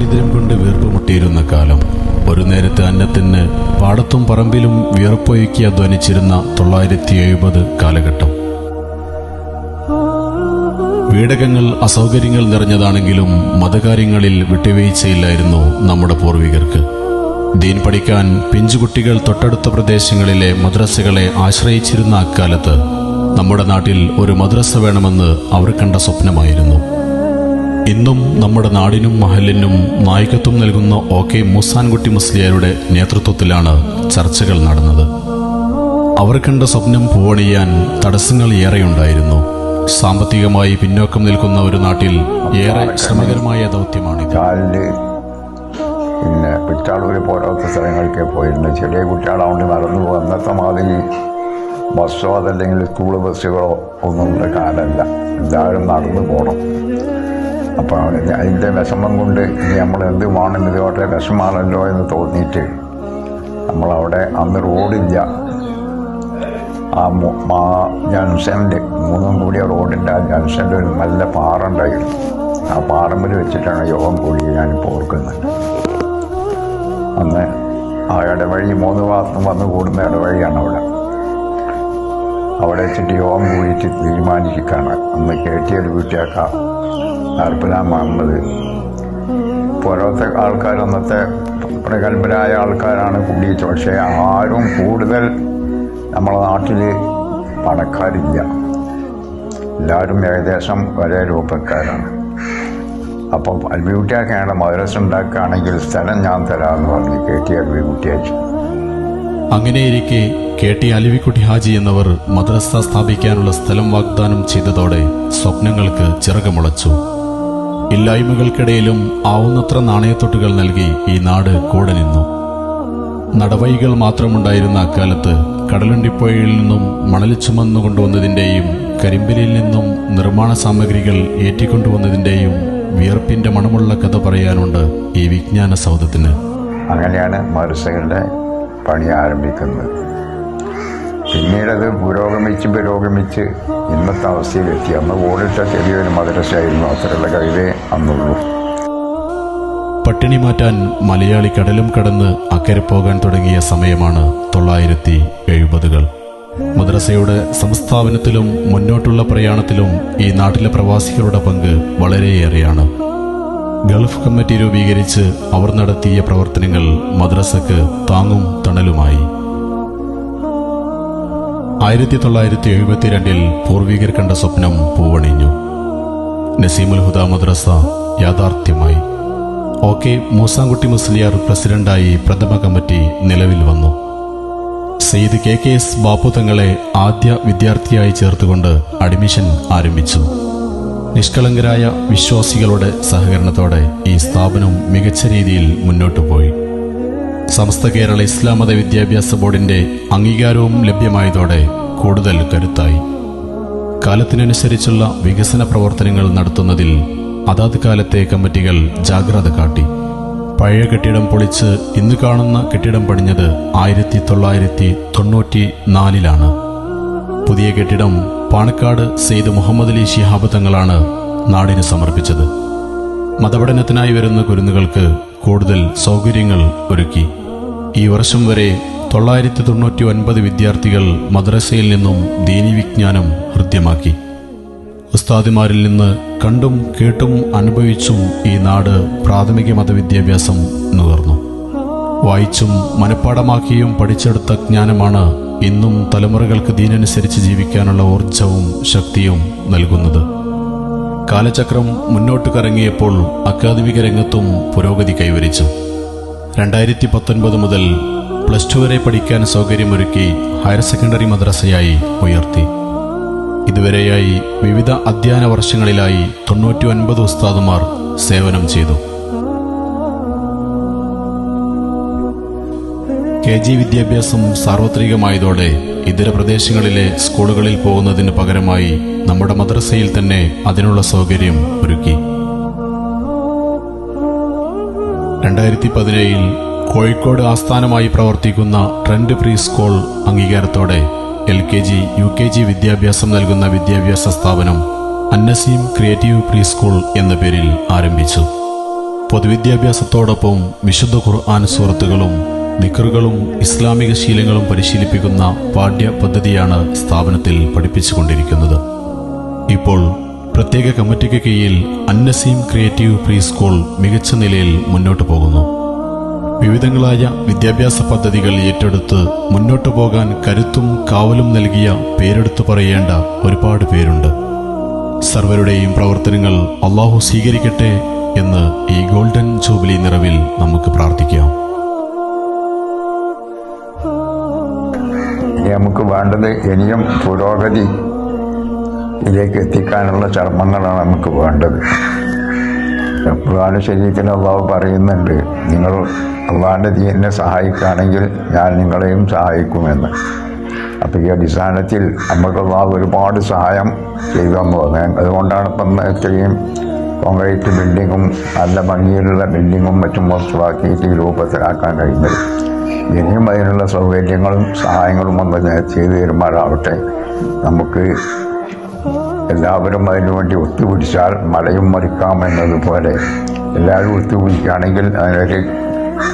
ദാരിദ്ര്യം കൊണ്ട് വീർപ്പുമുട്ടിയിരുന്ന കാലം ഒരു നേരത്തെ അന്നത്തിന് പാടത്തും പറമ്പിലും വിയർപ്പൊഴുക്കി അധ്വാനിച്ചിരുന്ന തൊള്ളായിരത്തി എഴുപത് കാലഘട്ടം. വീടകങ്ങൾ അസൗകര്യങ്ങൾ നിറഞ്ഞതാണെങ്കിലും മതകാര്യങ്ങളിൽ വിട്ടുവീഴ്ചയില്ലായിരുന്നു നമ്മുടെ പൂർവികർക്ക്. ദീൻ പഠിക്കാൻ പിഞ്ചുകുട്ടികൾ തൊട്ടടുത്ത പ്രദേശങ്ങളിലെ മദ്രസകളെ ആശ്രയിച്ചിരുന്ന അക്കാലത്ത് നമ്മുടെ നാട്ടിൽ ഒരു മദ്രസ വേണമെന്ന് അവർ കണ്ട സ്വപ്നമായിരുന്നു. ഇന്നും നമ്മുടെ നാടിനും മഹലിനും നായകത്വം നൽകുന്ന ഒ കെ മൂസാൻകുട്ടി മുസ്ലിയാരുടെ നേതൃത്വത്തിലാണ് ചർച്ചകൾ നടന്നത്. അവർ കണ്ട സ്വപ്നം പൂവണിയാൻ തടസ്സങ്ങൾ ഏറെയുണ്ടായിരുന്നു. സാമ്പത്തികമായി പിന്നോക്കം നിൽക്കുന്ന ഒരു നാട്ടിൽ ഏറെ ശ്രമകരമായ ദൗത്യമാണ് പിന്നെ പിറ്റാളൂര് പോലത്തെ സ്ഥലങ്ങളിലേക്ക് പോയിരുന്നു. ചെറിയ കുട്ടികളാകൊണ്ട് നടന്നു പോകും അന്നത്തെ മാതിരി ബസ്സോ അതല്ലെങ്കിൽ സ്കൂൾ ബസ്സുകളോ ഒന്നും കാലമല്ല എല്ലാവരും നടന്നു പോകണം അപ്പം അതിന്റെ വിഷമം കൊണ്ട് നമ്മൾ എന്ത് വേണം ഇതോട്ടെ വിഷമാണല്ലോ എന്ന് തോന്നിയിട്ട് നമ്മളവിടെ അന്ന് റോഡില്ല. ആ മാ ജംഗ്ഷന്റെ മൂന്നും കൂടിയ റോഡിന്റെ ആ ജംഗ്ഷന്റെ ഒരു നല്ല പാറ ഉണ്ടായിരുന്നു. ആ പാറമ്പിൽ വെച്ചിട്ടാണ് യോഗം കൂടി ഞാനിപ്പോൾ ഓർക്കുന്നത്. അന്ന് ആ ഇടവഴി മൂന്ന് ഭാഗത്തും വന്ന് കൂടുന്ന ഇടവഴിയാണ് അവിടെ. അവിടെ വെച്ചിട്ട് യോഗം കൂടിയിട്ട് തീരുമാനിച്ചിട്ടാണ് അന്ന് കയറ്റിയൊരു വീട്ടിയാക്ക അർപ്പന മുഹമ്മദ് പുറത്തെ ആൾക്കാർ അന്നത്തെ പ്രഗത്ഭരായ ആൾക്കാരാണ് കൂടിയിട്ട് പക്ഷേ ആരും കൂടുതൽ നമ്മളെ നാട്ടിൽ പണക്കാരില്ല. എല്ലാവരും ഏകദേശം ഒരേ രൂപക്കാരാണ്. അപ്പം അൽബികുട്ടിയാക്കാണ് മദ്രസ ഉണ്ടാക്കുകയാണെങ്കിൽ സ്ഥലം ഞാൻ തരാമെന്ന് പറഞ്ഞു. കെ ടി അൽബികുട്ടിയാച്ചു അങ്ങനെയിരിക്കെ കെ ടി അലിവിക്കുട്ടി ഹാജി എന്നവർ മദ്രസ സ്ഥാപിക്കാനുള്ള സ്ഥലം വാഗ്ദാനം ചെയ്തതോടെ സ്വപ്നങ്ങൾക്ക് ചിറകുമുളച്ചു ഇല്ലായ്മകൾക്കിടയിലും ആവുന്നത്ര നാണയത്തൊട്ടുകൾ നൽകി ഈ നാട് കൂടെ നിന്നു. നടവഴികൾ മാത്രമുണ്ടായിരുന്ന അക്കാലത്ത് കടലുണ്ടിപ്പുഴയിൽ നിന്നും മണൽ ചുമന്നു കൊണ്ടുവന്നതിന്റെയും കരിമ്പിലിൽ നിന്നും നിർമ്മാണ സാമഗ്രികൾ ഏറ്റിക്കൊണ്ടുവന്നതിന്റെയും വിയർപ്പിന്റെ മണമുള്ള കഥ പറയാനുണ്ട് ഈ വിജ്ഞാന സൗധത്തിന് അങ്ങനെയാണ് മദ്രസകളുടെ പണി ആരംഭിക്കുന്നത്. പിന്നീടത് പുരോഗമിച്ച് പുരോഗമിച്ച് ഇന്നത്തെ അവസ്ഥയിലെത്തി. അന്ന് ഓടിട്ട ചെറിയൊരു മദ്രസയായിരുന്നു. അത്രയുള്ള കഴിവേ അന്നുള്ളൂ. പട്ടിണി മാറ്റാൻ മലയാളി കടലും കടന്ന് അക്കരെ പോകാൻ തുടങ്ങിയ സമയമാണ് തൊള്ളായിരത്തി എഴുപതുകൾ. മദ്രസയുടെ സംസ്ഥാപനത്തിലും മുന്നോട്ടുള്ള പ്രയാണത്തിലും ഈ നാട്ടിലെ പ്രവാസികളുടെ പങ്ക് വളരെയേറെയാണ്. ഗൾഫ് കമ്മിറ്റി രൂപീകരിച്ച് അവർ നടത്തിയ പ്രവർത്തനങ്ങൾ മദ്രസക്ക് താങ്ങും തണലുമായി. ആയിരത്തി തൊള്ളായിരത്തി എഴുപത്തിരണ്ടിൽ പൂർവികർ കണ്ട സ്വപ്നം പൂവണിഞ്ഞു. നസീമുൽ ഹുദ മദ്രസ യാഥാർത്ഥ്യമായി. ഒ കെ മൂസാൻകുട്ടി മുസ്ലിയാർ പ്രസിഡന്റായി പ്രഥമ കമ്മിറ്റി നിലവിൽ വന്നു. Syed K K S Bappu തങ്ങളെ ആദ്യ വിദ്യാർത്ഥിയായി ചേർത്തുകൊണ്ട് അഡ്മിഷൻ ആരംഭിച്ചു. നിഷ്കളങ്കരായ വിശ്വാസികളുടെ സഹകരണത്തോടെ ഈ സ്ഥാപനം മികച്ച രീതിയിൽ മുന്നോട്ടു പോയി. സമസ്ത കേരള ഇസ്ലാം മത വിദ്യാഭ്യാസ ബോർഡിന്റെ അംഗീകാരവും ലഭ്യമായതോടെ കൂടുതൽ കരുത്തായി. കാലത്തിനനുസരിച്ചുള്ള വികസന പ്രവർത്തനങ്ങൾ നടത്തുന്നതിൽ അതാത് കാലത്തെ കമ്മിറ്റികൾ ജാഗ്രത കാട്ടി. പഴയ കെട്ടിടം പൊളിച്ച് ഇന്ന് കാണുന്ന കെട്ടിടം പണിഞ്ഞത് ആയിരത്തി തൊള്ളായിരത്തി തൊണ്ണൂറ്റി നാലിലാണ് പുതിയ കെട്ടിടം പാണക്കാട് സെയ്ദ് മുഹമ്മദ് അലി ശിഹാബ് തങ്ങളാണ് നാടിന് സമർപ്പിച്ചത്. മതപഠനത്തിനായി വരുന്ന കുരുന്നുകൾക്ക് കൂടുതൽ സൗകര്യങ്ങൾ ഒരുക്കി. ഈ വർഷം വരെ തൊള്ളായിരത്തി തൊണ്ണൂറ്റി ഒൻപത് വിദ്യാർത്ഥികൾ മദ്രസയിൽ നിന്നും ദീനി വിജ്ഞാനം ഹൃദ്യമാക്കി. ഉസ്താദിമാരിൽ നിന്ന് കണ്ടും കേട്ടും അനുഭവിച്ചും ഈ നാട് പ്രാഥമിക മതവിദ്യാഭ്യാസം നുകർന്നു വായിച്ചും മനഃപ്പാടമാക്കിയും പഠിച്ചെടുത്ത ജ്ഞാനമാണ് ഇന്നും തലമുറകൾക്ക് ദീനനുസരിച്ച് ജീവിക്കാനുള്ള ഊർജവും ശക്തിയും നൽകുന്നത്. കാലചക്രം മുന്നോട്ട് കറങ്ങിയപ്പോൾ അക്കാദമിക രംഗത്തും പുരോഗതി കൈവരിച്ചു. രണ്ടായിരത്തി പത്തൊൻപത് മുതൽ പ്ലസ് ടു വരെ പഠിക്കാൻ സൗകര്യമൊരുക്കി ഹയർ സെക്കൻഡറി മദ്രസയായി ഉയർത്തി. ഇതുവരെയായി വിവിധ അധ്യയന വർഷങ്ങളിലായി തൊണ്ണൂറ്റി ഒൻപത് ഉസ്താദുമാർ സേവനം ചെയ്തു. കെ ജി വിദ്യാഭ്യാസം സാർവത്രികമായതോടെ ഇതര പ്രദേശങ്ങളിലെ സ്കൂളുകളിൽ പോകുന്നതിന് പകരമായി നമ്മുടെ മദ്രസയിൽ തന്നെ അതിനുള്ള സൗകര്യം ഒരുക്കി. രണ്ടായിരത്തി പതിനേഴിൽ കോഴിക്കോട് ആസ്ഥാനമായി പ്രവർത്തിക്കുന്ന trend pre school അംഗീകാരത്തോടെ L K G U K G വിദ്യാഭ്യാസം നൽകുന്ന വിദ്യാഭ്യാസ സ്ഥാപനം അന്നസീം ക്രിയേറ്റീവ് പ്രീ സ്കൂൾ എന്ന പേരിൽ ആരംഭിച്ചു. പൊതുവിദ്യാഭ്യാസത്തോടൊപ്പം വിശുദ്ധ ഖുർആൻ സൂറത്തുകളും നിക്കറുകളും ഇസ്ലാമിക ശീലങ്ങളും പരിശീലിപ്പിക്കുന്ന പാഠ്യ പദ്ധതിയാണ് സ്ഥാപനത്തിൽ പഠിപ്പിച്ചുകൊണ്ടിരിക്കുന്നത്. ഇപ്പോൾ പ്രത്യേക കമ്മിറ്റിക്ക് കീഴിൽ അന്നസീം ക്രിയേറ്റീവ് പ്രീ സ്കൂൾ മികച്ച നിലയിൽ മുന്നോട്ടു പോകുന്നു. വിവിധങ്ങളായ വിദ്യാഭ്യാസ പദ്ധതികൾ ഏറ്റെടുത്ത് മുന്നോട്ടു പോകാൻ കരുത്തും കാവലും നൽകിയ പേരെടുത്തു പറയേണ്ട ഒരുപാട് പേരുണ്ട്. സർവരുടെയും പ്രവർത്തനങ്ങൾ അള്ളാഹു സ്വീകരിക്കട്ടെ എന്ന് ഈ ഗോൾഡൻ ജൂബിലി നിറവിൽ നമുക്ക് പ്രാർത്ഥിക്കാം. നമുക്ക് വേണ്ടത് ഇനിയും പുരോഗതി ഇതിലേക്ക് എത്തിക്കാനുള്ള ചർമ്മങ്ങളാണ് നമുക്ക് വേണ്ടത്. എപ്പോഴാണ് ശരീരത്തിൽ അള്ളാഹു പറയുന്നുണ്ട് നിങ്ങൾ അള്ളാഹിന്റെ ദീനിനെ സഹായിക്കുകയാണെങ്കിൽ ഞാൻ നിങ്ങളെയും സഹായിക്കുമെന്ന്. അപ്പോൾ ഈ അടിസ്ഥാനത്തിൽ നമുക്ക് അള്ളാഹു ഒരുപാട് സഹായം ചെയ്തു തന്നു. അത് അതുകൊണ്ടാണ് ഇപ്പം ഇത്രയും കോൺക്രീറ്റ് ബിൽഡിങ്ങും നല്ല ഭംഗിയിലുള്ള ബിൽഡിങ്ങും മറ്റും വസ്തുവാക്കിയിട്ട് ഈ രൂപത്തിലാക്കാൻ കഴിയുന്നത് ഇനിയും അതിനുള്ള സൗകര്യങ്ങളും സഹായങ്ങളും വന്ന് ചെയ്തു തരുമാറാവട്ടെ നമുക്ക് എല്ലാവരും അതിനു വേണ്ടി ഒത്തുപിടിച്ചാൽ മലയും മറിക്കാം എന്നതുപോലെ എല്ലാവരും ഒത്തുപിടിക്കുകയാണെങ്കിൽ അതിനൊരു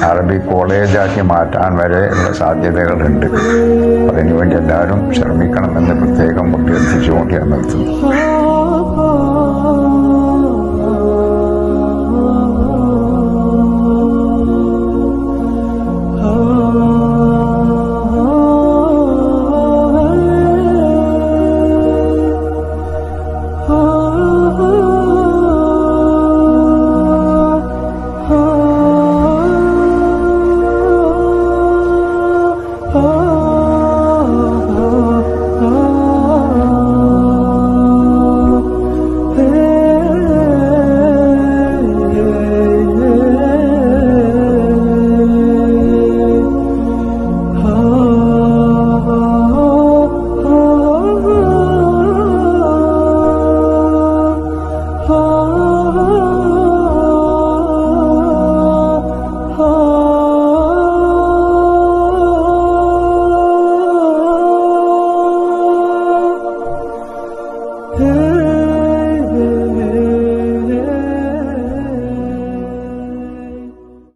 അറബി കോളേജാക്കി മാറ്റാൻ വരെ ഉള്ള സാധ്യതകളുണ്ട്. അതിനുവേണ്ടി എല്ലാവരും ശ്രമിക്കണമെന്ന് പ്രത്യേകം അഭ്യർത്ഥിച്ചുകൊണ്ട് ഞാൻ നിർത്തുന്നു.